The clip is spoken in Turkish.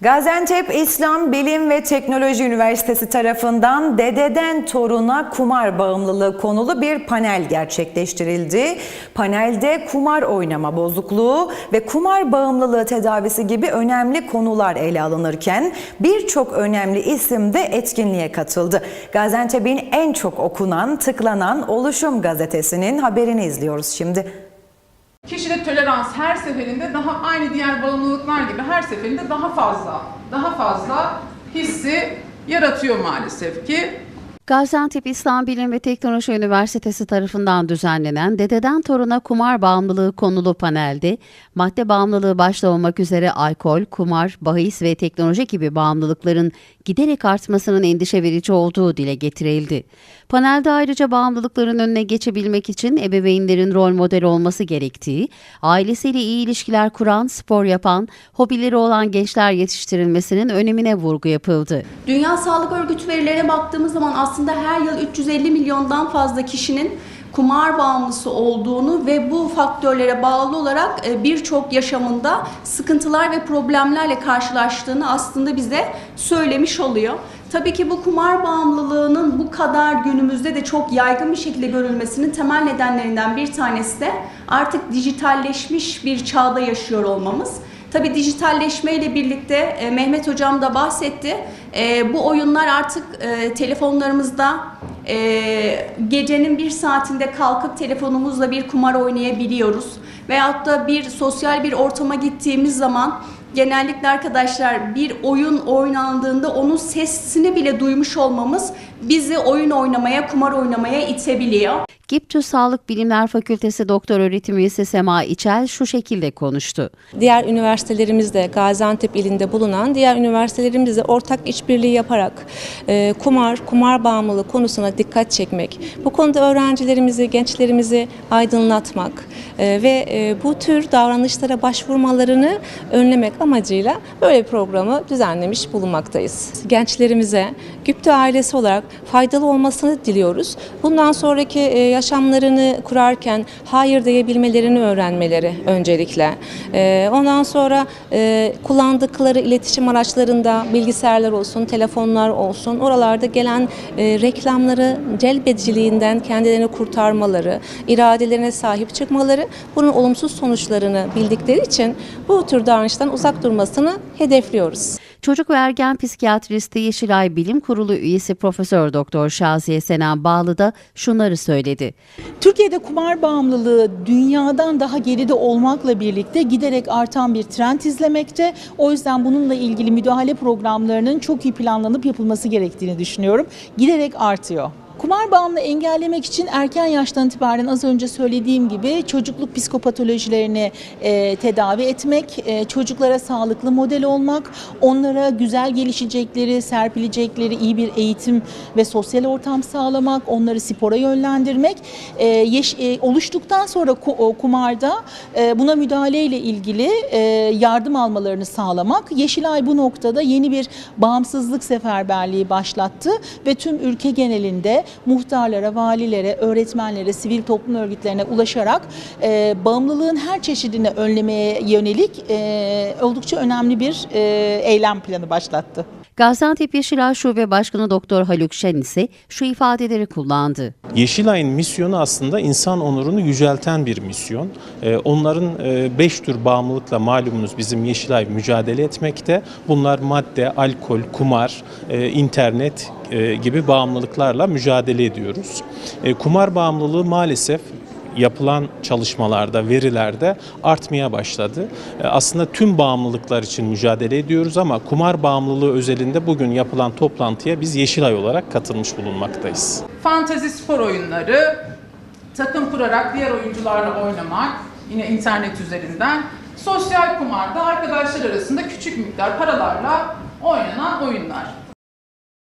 Gaziantep İslam Bilim ve Teknoloji Üniversitesi tarafından dededen toruna kumar bağımlılığı konulu bir panel gerçekleştirildi. Panelde kumar oynama bozukluğu ve kumar bağımlılığı tedavisi gibi önemli konular ele alınırken birçok önemli isim de etkinliğe katıldı. Gaziantep'in en çok okunan, tıklanan Oluşum gazetesinin haberini izliyoruz şimdi. Kişide tolerans her seferinde daha aynı diğer bağımlılıklar gibi her seferinde daha fazla, daha fazla hissi yaratıyor maalesef ki. Gaziantep İslam Bilim ve Teknoloji Üniversitesi tarafından düzenlenen Dededen Toruna Kumar Bağımlılığı konulu panelde madde bağımlılığı başta olmak üzere alkol, kumar, bahis ve teknoloji gibi bağımlılıkların giderek artmasının endişe verici olduğu dile getirildi. Panelde ayrıca bağımlılıkların önüne geçebilmek için ebeveynlerin rol model olması gerektiği, ailesiyle iyi ilişkiler kuran, spor yapan, hobileri olan gençler yetiştirilmesinin önemine vurgu yapıldı. Dünya Sağlık Örgütü verilerine baktığımız zaman aslında her yıl 350 milyondan fazla kişinin kumar bağımlısı olduğunu ve bu faktörlere bağlı olarak e, birçok yaşamında sıkıntılar ve problemlerle karşılaştığını aslında bize söylemiş oluyor. Tabii ki bu kumar bağımlılığının bu kadar günümüzde de çok yaygın bir şekilde görülmesinin temel nedenlerinden bir tanesi de artık dijitalleşmiş bir çağda yaşıyor olmamız. Tabii dijitalleşmeyle birlikte e, Mehmet Hocam da bahsetti. E, bu oyunlar artık telefonlarımızda e, gecenin bir saatinde kalkıp telefonumuzla bir kumar oynayabiliyoruz. Veyahut da bir sosyal bir ortama gittiğimiz zaman genellikle arkadaşlar bir oyun oynandığında onun sesini bile duymuş olmamız bizi oyun oynamaya, kumar oynamaya itebiliyor. GİPTÜ Sağlık Bilimler Fakültesi Doktor Öğretim Üyesi Sema İçel şu şekilde konuştu. Diğer üniversitelerimizde Gaziantep ilinde bulunan diğer üniversitelerimizle ortak işbirliği yaparak e, kumar, kumar bağımlılığı konusuna dikkat çekmek, bu konuda öğrencilerimizi, gençlerimizi aydınlatmak e, ve e, bu tür davranışlara başvurmalarını önlemek amacıyla böyle bir programı düzenlemiş bulunmaktayız. Gençlerimize GÜPTE ailesi olarak faydalı olmasını diliyoruz. Bundan sonraki e, yaşamlarını kurarken hayır diyebilmelerini öğrenmeleri öncelikle. E, ondan sonra e, kullandıkları iletişim araçlarında bilgisayarlar olsun, telefonlar olsun oralarda gelen reklamları celbediciliğinden kendilerini kurtarmaları, iradelerine sahip çıkmaları bunun olumsuz sonuçlarını bildikleri için bu tür davranıştan uzak durmasını hedefliyoruz. Çocuk ve ergen psikiyatristi Yeşilay Bilim Kurulu üyesi Profesör Doktor Şaziye Senan Bağlı da şunları söyledi. Türkiye'de kumar bağımlılığı dünyadan daha geride olmakla birlikte giderek artan bir trend izlemekte. O yüzden bununla ilgili müdahale programlarının çok iyi planlanıp yapılması gerektiğini düşünüyorum. Giderek artıyor. Kumar bağımlılığı engellemek için erken yaştan itibaren az önce söylediğim gibi çocukluk psikopatolojilerini e, tedavi etmek, e, çocuklara sağlıklı model olmak, onlara güzel gelişecekleri, serpilecekleri iyi bir eğitim ve sosyal ortam sağlamak, onları spora yönlendirmek, e, yeş- e, oluştuktan sonra ku- kumarda e, buna müdahaleyle ilgili e, yardım almalarını sağlamak. Yeşilay bu noktada yeni bir bağımsızlık seferberliği başlattı ve tüm ülke genelinde muhtarlara, valilere, öğretmenlere, sivil toplum örgütlerine ulaşarak e, bağımlılığın her çeşidini önlemeye yönelik e, oldukça önemli bir e, eylem planı başlattı. Gaziantep Yeşilay Şube Başkanı Doktor Haluk Şen ise şu ifadeleri kullandı. Yeşilay'ın misyonu aslında insan onurunu yücelten bir misyon. Ee, Onların e, beş tür bağımlılıkla malumunuz bizim Yeşilay mücadele etmekte. Bunlar madde, alkol, kumar, e, internet e, gibi bağımlılıklarla mücadele ediyoruz. Kumar bağımlılığı maalesef yapılan çalışmalarda, verilerde artmaya başladı. E, Aslında tüm bağımlılıklar için mücadele ediyoruz ama kumar bağımlılığı özelinde bugün yapılan toplantıya biz Yeşilay olarak katılmış bulunmaktayız. Fantezi spor oyunları, takım kurarak diğer oyuncularla oynamak, yine internet üzerinden. Sosyal kumarda arkadaşlar arasında küçük miktar paralarla oynanan oyunlar.